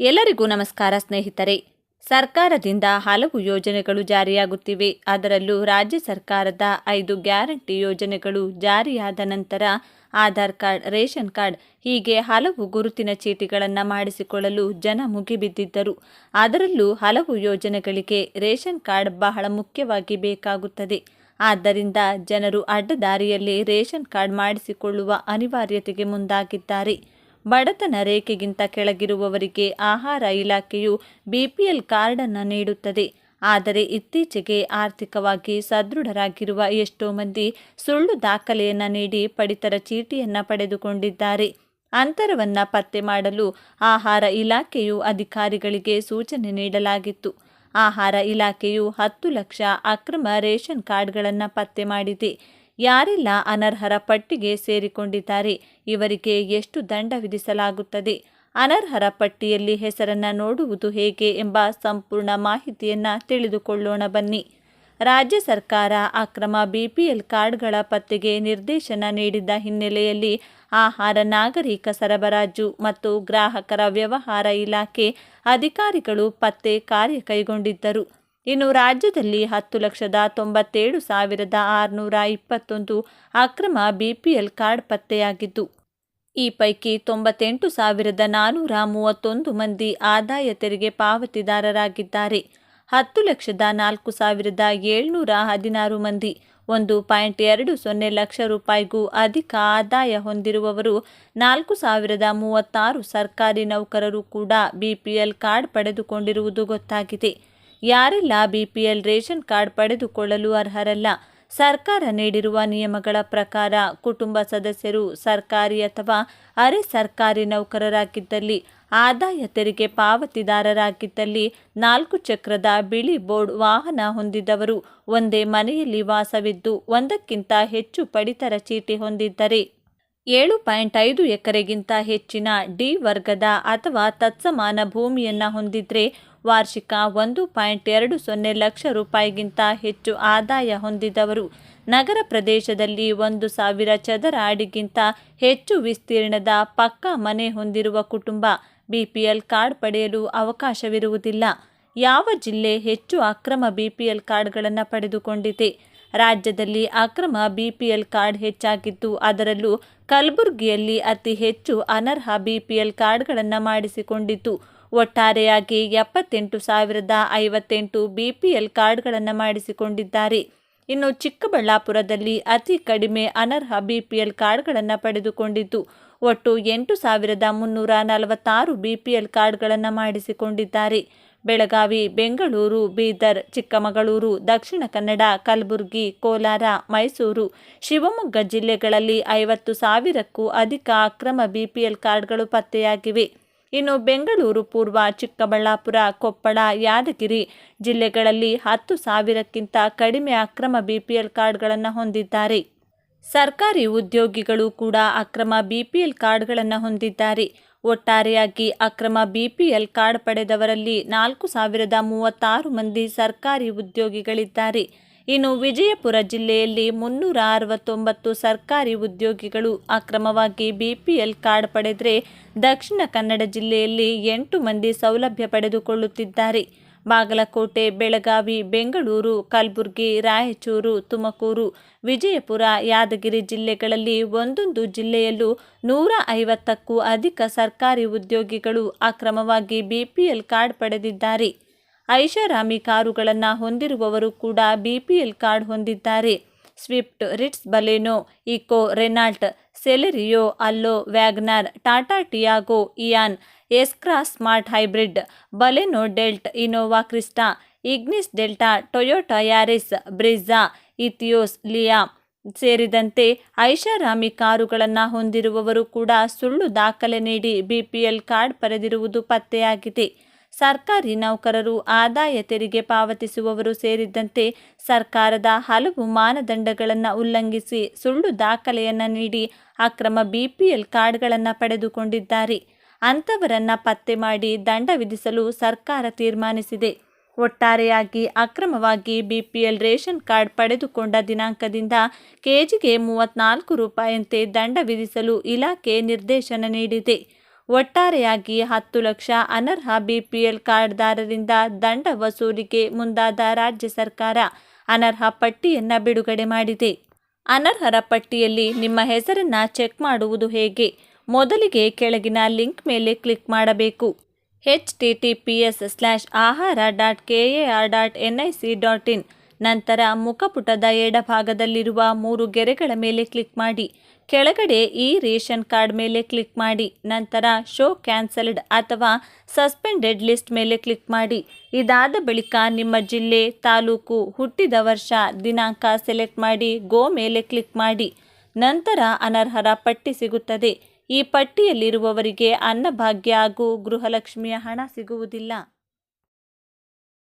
ಎಲ್ಲರಿಗೂ ನಮಸ್ಕಾರ ಸ್ನೇಹಿತರೆ. ಸರ್ಕಾರದಿಂದ ಹಲವು ಯೋಜನೆಗಳು ಜಾರಿಯಾಗುತ್ತಿವೆ. ಅದರಲ್ಲೂ ರಾಜ್ಯ ಸರ್ಕಾರದ ಐದು ಗ್ಯಾರಂಟಿ ಯೋಜನೆಗಳು ಜಾರಿಯಾದ ನಂತರ ಆಧಾರ್ ಕಾರ್ಡ್, ರೇಷನ್ ಕಾರ್ಡ್ ಹೀಗೆ ಹಲವು ಗುರುತಿನ ಚೀಟಿಗಳನ್ನು ಮಾಡಿಸಿಕೊಳ್ಳಲು ಜನ ಮುಗಿಬಿದ್ದಿದ್ದರು. ಅದರಲ್ಲೂ ಹಲವು ಯೋಜನೆಗಳಿಗೆ ರೇಷನ್ ಕಾರ್ಡ್ ಬಹಳ ಮುಖ್ಯವಾಗಿ ಬೇಕಾಗುತ್ತದೆ. ಆದ್ದರಿಂದ ಜನರು ಅಡ್ಡದಾರಿಯಲ್ಲಿ ರೇಷನ್ ಕಾರ್ಡ್ ಮಾಡಿಸಿಕೊಳ್ಳುವ ಅನಿವಾರ್ಯತೆಗೆ ಮುಂದಾಗಿದ್ದಾರೆ. ಬಡತನ ರೇಖೆಗಿಂತ ಕೆಳಗಿರುವವರಿಗೆ ಆಹಾರ ಇಲಾಖೆಯು ಬಿಪಿಎಲ್ ಕಾರ್ಡನ್ನು ನೀಡುತ್ತದೆ. ಆದರೆ ಇತ್ತೀಚೆಗೆ ಆರ್ಥಿಕವಾಗಿ ಸದೃಢರಾಗಿರುವ ಎಷ್ಟೋ ಮಂದಿ ಸುಳ್ಳು ದಾಖಲೆಯನ್ನು ನೀಡಿ ಪಡಿತರ ಚೀಟಿಯನ್ನು ಪಡೆದುಕೊಂಡಿದ್ದಾರೆ. ಅಂತರವನ್ನು ಪತ್ತೆ ಮಾಡಲು ಆಹಾರ ಇಲಾಖೆಯು ಅಧಿಕಾರಿಗಳಿಗೆ ಸೂಚನೆ ನೀಡಲಾಗಿತ್ತು. ಆಹಾರ ಇಲಾಖೆಯು ಹತ್ತು ಲಕ್ಷ ಅಕ್ರಮ ರೇಷನ್ ಕಾರ್ಡ್ಗಳನ್ನು ಪತ್ತೆ ಮಾಡಿದೆ. ಯಾರೆಲ್ಲ ಅನರ್ಹರ ಪಟ್ಟಿಗೆ ಸೇರಿಕೊಂಡಿದ್ದಾರೆ, ಇವರಿಗೆ ಎಷ್ಟು ದಂಡ ವಿಧಿಸಲಾಗುತ್ತದೆ? ಅನರ್ಹರ ಪಟ್ಟಿಯಲ್ಲಿ ಹೆಸರನ್ನು ನೋಡುವುದು ಹೇಗೆ ಎಂಬ ಸಂಪೂರ್ಣ ಮಾಹಿತಿಯನ್ನು ತಿಳಿದುಕೊಳ್ಳೋಣ ಬನ್ನಿ. ರಾಜ್ಯ ಸರ್ಕಾರ ಅಕ್ರಮ ಬಿಪಿಎಲ್ ಕಾರ್ಡ್ಗಳ ಪತ್ತೆಗೆ ನಿರ್ದೇಶನ ನೀಡಿದ್ದ ಹಿನ್ನೆಲೆಯಲ್ಲಿ ಆಹಾರ, ನಾಗರಿಕ ಸರಬರಾಜು ಮತ್ತು ಗ್ರಾಹಕರ ವ್ಯವಹಾರ ಇಲಾಖೆ ಅಧಿಕಾರಿಗಳು ಪತ್ತೆ ಕಾರ್ಯ ಕೈಗೊಂಡಿದ್ದರು ಇನ್ನು ರಾಜ್ಯದಲ್ಲಿ ಹತ್ತು ಲಕ್ಷದ ತೊಂಬತ್ತೇಳು ಸಾವಿರದ ಆರುನೂರ ಇಪ್ಪತ್ತೊಂದು ಅಕ್ರಮ ಬಿಪಿಎಲ್ ಕಾರ್ಡ್ ಪತ್ತೆಯಾಗಿದ್ದು, ಈ ಪೈಕಿ ತೊಂಬತ್ತೆಂಟು ಸಾವಿರದ ನಾನ್ನೂರ ಮೂವತ್ತೊಂದು ಮಂದಿ ಆದಾಯ ತೆರಿಗೆ ಪಾವತಿದಾರರಾಗಿದ್ದಾರೆ. ಹತ್ತು ಲಕ್ಷದ ನಾಲ್ಕು ಸಾವಿರದ ಏಳ್ನೂರ ಹದಿನಾರು ಮಂದಿ, ಒಂದು ಪಾಯಿಂಟ್ ಎರಡು ಸೊನ್ನೆ ಲಕ್ಷ ರೂಪಾಯಿಗೂ ಅಧಿಕ ಆದಾಯ ಹೊಂದಿರುವವರು ನಾಲ್ಕು ಸಾವಿರದ ಮೂವತ್ತಾರು ಸರ್ಕಾರಿ ನೌಕರರು ಕೂಡ ಬಿಪಿಎಲ್ ಕಾರ್ಡ್ ಪಡೆದುಕೊಂಡಿರುವುದು ಗೊತ್ತಾಗಿದೆ. ಯಾರೆಲ್ಲ ಬಿಪಿಎಲ್ ರೇಷನ್ ಕಾರ್ಡ್ ಪಡೆದುಕೊಳ್ಳಲು ಅರ್ಹರಲ್ಲ? ಸರ್ಕಾರ ನೀಡಿರುವ ನಿಯಮಗಳ ಪ್ರಕಾರ ಕುಟುಂಬ ಸದಸ್ಯರು ಸರ್ಕಾರಿ ಅಥವಾ ಅರೆ ಸರ್ಕಾರಿ ನೌಕರರಾಗಿದ್ದಲ್ಲಿ, ಆದಾಯ ತೆರಿಗೆ ಪಾವತಿದಾರರಾಗಿದ್ದಲ್ಲಿ ನಾಲ್ಕು ಚಕ್ರದ ಬಿಳಿ ಬೋರ್ಡ್ ವಾಹನ ಹೊಂದಿದವರು, ಒಂದೇ ಮನೆಯಲ್ಲಿ ವಾಸವಿದ್ದು ಒಂದಕ್ಕಿಂತ ಹೆಚ್ಚು ಪಡಿತರ ಚೀಟಿ ಹೊಂದಿದ್ದರೆ ಏಳು ಪಾಯಿಂಟ್ ಐದು ಎಕರೆಗಿಂತ ಹೆಚ್ಚಿನ ಡಿ ವರ್ಗದ ಅಥವಾ ತತ್ಸಮಾನ ಭೂಮಿಯನ್ನು ಹೊಂದಿದ್ರೆ ವಾರ್ಷಿಕ ಒಂದು ಪಾಯಿಂಟ್ ಎರಡು ಸೊನ್ನೆ ಲಕ್ಷ ರೂಪಾಯಿಗಿಂತ ಹೆಚ್ಚು ಆದಾಯ ಹೊಂದಿದವರು. ನಗರ ಪ್ರದೇಶದಲ್ಲಿ ಒಂದು ಸಾವಿರ ಚದರ ಅಡಿಗಿಂತ ಹೆಚ್ಚು ವಿಸ್ತೀರ್ಣದ ಪಕ್ಕಾ ಮನೆ ಹೊಂದಿರುವ ಕುಟುಂಬ ಬಿಪಿಎಲ್ ಕಾರ್ಡ್ ಪಡೆಯಲು ಅವಕಾಶವಿರುವುದಿಲ್ಲ. ಯಾವ ಜಿಲ್ಲೆ ಹೆಚ್ಚು ಅಕ್ರಮ ಬಿಪಿಎಲ್ ಕಾರ್ಡ್ಗಳನ್ನು ಪಡೆದುಕೊಂಡಿದೆ? ರಾಜ್ಯದಲ್ಲಿ ಅಕ್ರಮ ಬಿಪಿಎಲ್ ಕಾರ್ಡ್ ಹೆಚ್ಚಾಗಿದ್ದು ಅದರಲ್ಲೂ ಕಲಬುರಗಿಯಲ್ಲಿ ಅತಿ ಹೆಚ್ಚು ಅನರ್ಹ ಬಿಪಿಎಲ್ ಕಾರ್ಡ್ಗಳನ್ನು ಮಾಡಿಸಿಕೊಂಡಿತ್ತು. ಒಟ್ಟಾರೆಯಾಗಿ ಎಪ್ಪತ್ತೆಂಟು ಸಾವಿರದ ಐವತ್ತೆಂಟು ಬಿಪಿಎಲ್ ಕಾರ್ಡ್ಗಳನ್ನು ಮಾಡಿಸಿಕೊಂಡಿದ್ದಾರೆ. ಇನ್ನು ಚಿಕ್ಕಬಳ್ಳಾಪುರದಲ್ಲಿ ಅತಿ ಕಡಿಮೆ ಅನರ್ಹ ಬಿಪಿಎಲ್ ಕಾರ್ಡ್ಗಳನ್ನು ಪಡೆದುಕೊಂಡಿದ್ದು ಒಟ್ಟು ಎಂಟು ಸಾವಿರದ ಮುನ್ನೂರ ನಲವತ್ತಾರು ಬಿಪಿಎಲ್ ಕಾರ್ಡ್ಗಳನ್ನು ಮಾಡಿಸಿಕೊಂಡಿದ್ದಾರೆ. ಬೆಳಗಾವಿ, ಬೆಂಗಳೂರು, ಬೀದರ್, ಚಿಕ್ಕಮಗಳೂರು, ದಕ್ಷಿಣ ಕನ್ನಡ, ಕಲಬುರಗಿ, ಕೋಲಾರ, ಮೈಸೂರು, ಶಿವಮೊಗ್ಗ ಜಿಲ್ಲೆಗಳಲ್ಲಿ ಐವತ್ತು ಸಾವಿರಕ್ಕೂ ಅಧಿಕ ಅಕ್ರಮ ಬಿಪಿಎಲ್ ಕಾರ್ಡ್ಗಳು ಪತ್ತೆಯಾಗಿವೆ. ಇನ್ನು ಬೆಂಗಳೂರು, ಪೂರ್ವ ಚಿಕ್ಕಬಳ್ಳಾಪುರ, ಕೊಪ್ಪಳ, ಯಾದಗಿರಿ ಜಿಲ್ಲೆಗಳಲ್ಲಿ ಹತ್ತು ಸಾವಿರಕ್ಕಿಂತ ಕಡಿಮೆ ಅಕ್ರಮ ಬಿಪಿಎಲ್ ಕಾರ್ಡ್ಗಳನ್ನು ಹೊಂದಿದ್ದಾರೆ. ಸರ್ಕಾರಿ ಉದ್ಯೋಗಿಗಳು ಕೂಡ ಅಕ್ರಮ ಬಿಪಿಎಲ್ ಕಾರ್ಡ್ಗಳನ್ನು ಹೊಂದಿದ್ದಾರೆ. ಒಟ್ಟಾರೆಯಾಗಿ ಅಕ್ರಮ ಬಿಪಿಎಲ್ ಕಾರ್ಡ್ ಪಡೆದವರಲ್ಲಿ ನಾಲ್ಕು ಸಾವಿರದ ಮೂವತ್ತಾರು ಮಂದಿ ಸರ್ಕಾರಿ ಉದ್ಯೋಗಿಗಳಿದ್ದಾರೆ. ಇನ್ನು ವಿಜಯಪುರ ಜಿಲ್ಲೆಯಲ್ಲಿ ಮುನ್ನೂರ ಅರವತ್ತೊಂಬತ್ತು ಸರ್ಕಾರಿ ಉದ್ಯೋಗಿಗಳು ಅಕ್ರಮವಾಗಿ ಬಿಪಿಎಲ್ ಕಾರ್ಡ್ ಪಡೆದರೆ ದಕ್ಷಿಣ ಕನ್ನಡ ಜಿಲ್ಲೆಯಲ್ಲಿ ಎಂಟು ಮಂದಿ ಸೌಲಭ್ಯ ಪಡೆದುಕೊಳ್ಳುತ್ತಿದ್ದಾರೆ. ಬಾಗಲಕೋಟೆ, ಬೆಳಗಾವಿ, ಬೆಂಗಳೂರು, ಕಲಬುರಗಿ, ರಾಯಚೂರು, ತುಮಕೂರು, ವಿಜಯಪುರ, ಯಾದಗಿರಿ ಜಿಲ್ಲೆಗಳಲ್ಲಿ ಒಂದೊಂದು ಜಿಲ್ಲೆಯಲ್ಲೂ ನೂರ ಐವತ್ತಕ್ಕೂ ಅಧಿಕ ಸರ್ಕಾರಿ ಉದ್ಯೋಗಿಗಳು ಅಕ್ರಮವಾಗಿ ಬಿಪಿಎಲ್ ಕಾರ್ಡ್ ಪಡೆದಿದ್ದಾರೆ. ಐಷಾರಾಮಿ ಕಾರುಗಳನ್ನು ಹೊಂದಿರುವವರು ಕೂಡ ಬಿಪಿಎಲ್ ಕಾರ್ಡ್ ಹೊಂದಿದ್ದಾರೆ. Swift, Ritz, Baleno, Eeco, Renault, Celerio, ಅಲ್ಲೋ, WagonR, Tata, Tiago, Eon S Cross smart hybrid, Baleno Delta, Innova Crysta, Ignis Delta, Toyota Yaris Brezza Etios, Liva ಸೇರಿದಂತೆ ಐಷಾರಾಮಿ ಕಾರುಗಳನ್ನು ಹೊಂದಿರುವವರು ಕೂಡ ಸುಳ್ಳು ದಾಖಲೆ ನೀಡಿ ಬಿಪಿಎಲ್ ಕಾರ್ಡ್ ಪಡೆದಿರುವುದು ಪತ್ತೆಯಾಗಿದೆ. ಸರ್ಕಾರಿ ನೌಕರರು ಆದಾಯ ತೆರಿಗೆ ಪಾವತಿಸುವವರು ಸೇರಿದಂತೆ ಸರ್ಕಾರದ ಹಲವು ಮಾನದಂಡಗಳನ್ನು ಉಲ್ಲಂಘಿಸಿ ಸುಳ್ಳು ದಾಖಲೆಯನ್ನು ನೀಡಿ ಅಕ್ರಮ ಬಿಪಿಎಲ್ ಕಾರ್ಡ್ಗಳನ್ನು ಪಡೆದುಕೊಂಡಿದ್ದಾರೆ. ಅಂಥವರನ್ನು ಪತ್ತೆ ಮಾಡಿ ದಂಡ ವಿಧಿಸಲು ಸರ್ಕಾರ ತೀರ್ಮಾನಿಸಿದೆ. ಒಟ್ಟಾರೆಯಾಗಿ ಅಕ್ರಮವಾಗಿ ಬಿಪಿಎಲ್ ರೇಷನ್ ಕಾರ್ಡ್ ಪಡೆದುಕೊಂಡ ದಿನಾಂಕದಿಂದ ಕೆಜಿಗೆ ಮೂವತ್ನಾಲ್ಕು ರೂಪಾಯಿಯಂತೆ ದಂಡ ವಿಧಿಸಲು ಇಲಾಖೆ ನಿರ್ದೇಶನ ನೀಡಿದೆ. ಒಟ್ಟಾರೆಯಾಗಿ ಹತ್ತು ಲಕ್ಷ ಅನರ್ಹ ಬಿಪಿಎಲ್ ಕಾರ್ಡ್ದಾರರಿಂದ ದಂಡ ವಸೂಲಿಗೆ ಮುಂದಾದ ರಾಜ್ಯ ಸರ್ಕಾರ ಅನರ್ಹ ಪಟ್ಟಿಯನ್ನು ಬಿಡುಗಡೆ ಮಾಡಿದೆ. ಅನರ್ಹರ ಪಟ್ಟಿಯಲ್ಲಿ ನಿಮ್ಮ ಹೆಸರನ್ನು ಚೆಕ್ ಮಾಡುವುದು ಹೇಗೆ? ಮೊದಲಿಗೆ ಕೆಳಗಿನ ಲಿಂಕ್ ಮೇಲೆ ಕ್ಲಿಕ್ ಮಾಡಬೇಕು. H T T P S slash ahara dot K A R dot N I C dot in. ನಂತರ ಮುಖಪುಟದ ಎಡಭಾಗದಲ್ಲಿರುವ ಮೂರು ಗೆರೆಗಳ ಮೇಲೆ ಕ್ಲಿಕ್ ಮಾಡಿ. ಕೆಳಗಡೆ ಈ ರೇಷನ್ ಕಾರ್ಡ್ ಮೇಲೆ ಕ್ಲಿಕ್ ಮಾಡಿ. ನಂತರ ಶೋ ಕ್ಯಾನ್ಸಲ್ಡ್ ಅಥವಾ ಸಸ್ಪೆಂಡೆಡ್ ಲಿಸ್ಟ್ ಮೇಲೆ ಕ್ಲಿಕ್ ಮಾಡಿ. ಇದಾದ ಬಳಿಕ ನಿಮ್ಮ ಜಿಲ್ಲೆ, ತಾಲೂಕು, ಹುಟ್ಟಿದ ವರ್ಷ, ದಿನಾಂಕ ಸೆಲೆಕ್ಟ್ ಮಾಡಿ, ಗೋ ಮೇಲೆ ಕ್ಲಿಕ್ ಮಾಡಿ. ನಂತರ ಅನರ್ಹರ ಪಟ್ಟಿ ಸಿಗುತ್ತದೆ. ಈ ಪಟ್ಟಿಯಲ್ಲಿರುವವರಿಗೆ ಅನ್ನಭಾಗ್ಯ ಹಾಗೂ ಗೃಹಲಕ್ಷ್ಮಿಯ ಹಣ ಸಿಗುವುದಿಲ್ಲ.